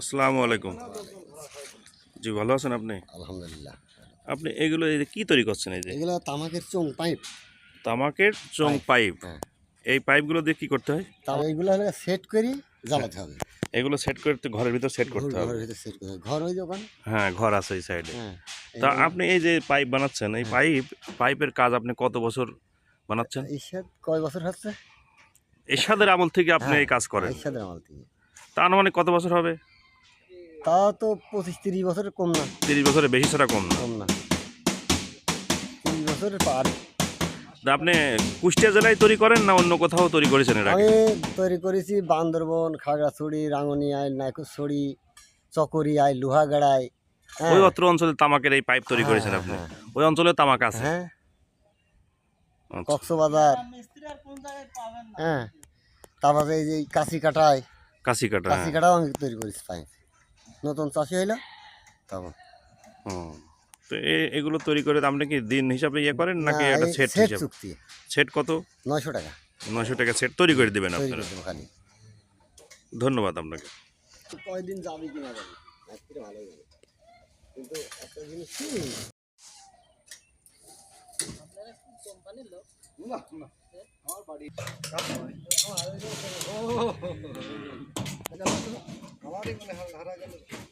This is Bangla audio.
আসসালামু আলাইকুম। জি ভালো আছেন আপনি? আলহামদুলিল্লাহ। আপনি এগুলো এই যে কি তৈরি করছেন এই যে? এগুলো তামাকের চোং পাইপ। তামাকের চং পাইপ হ্যাঁ। এই পাইপগুলো দিয়ে কি করতে হয়? তাও এইগুলো হলে সেট করি জ্বালাতে হবে। এগুলো সেট করতে ঘরের ভিতর সেট করতে হবে। ঘরের ভিতরে সেট করতে হবে। ঘর ওই দোকান হ্যাঁ ঘর আছে এই সাইডে হ্যাঁ তা আপনি এই যে পাইপ বানাচ্ছেন এই পাইপ পাইপের কাজ আপনি কত বছর বানাচ্ছেন? ঈশ্বর কয় বছর হচ্ছে? এরশাদের আমল থেকে আপনি এই কাজ করেন। ঈশ্বরের আমল থেকে। তা আনুমানিক কত বছর হবে? তা তো পঁচিশ তিরিশ বছরের কম না। তিরিশ বছরের বেশি ছাড়া কম না। কম না। তিরিশ বছরের পার। তা আপনি কুষ্টিয়া জেলায় তৈরি করেন না অন্য কোথাও তৈরি করেছেন এর আগে? আমি তৈরি করেছি বান্দরবন খাগড়াছড়ি রাঙ্গনিয়ায় নাইকুছড়ি চকরিয়ায় লোহাগাড়ায়। হ্যাঁ। ওই অত্র অঞ্চলে তামাকের এই পাইপ তৈরি করেছেন হ্যাঁ, আপনি? হ্যাঁ। ওই অঞ্চলে তামাক আছে? হ্যাঁ। আচ্ছা। কক্সবাজার। হ্যাঁ। তারপরে এই যে কাশি কাটায় কাশি কাটা কাশি কাটাও আমি তৈরি করেছি পাইপ। নতুন চাষি হইল। তখন হুম। তো এ- এগুলো তৈরি করে আপনি কি দিন হিসাবে ইয়ে করেন নাকি একটা সেট হিসাবে? চুক্তি। সেট কত? নয়শো টাকা। নয়শো টাকা সেট তৈরি করে দেবেন আপনারা। খালি। ধন্যবাদ আপনাকে। কয়দিন যাবে কিনা যাবে আজকে ভালো যাবে কিন্তু একটা জিনিস কি? না, না, আমার বাড়ি। আমারই स्टार्टिंग में हरा कलर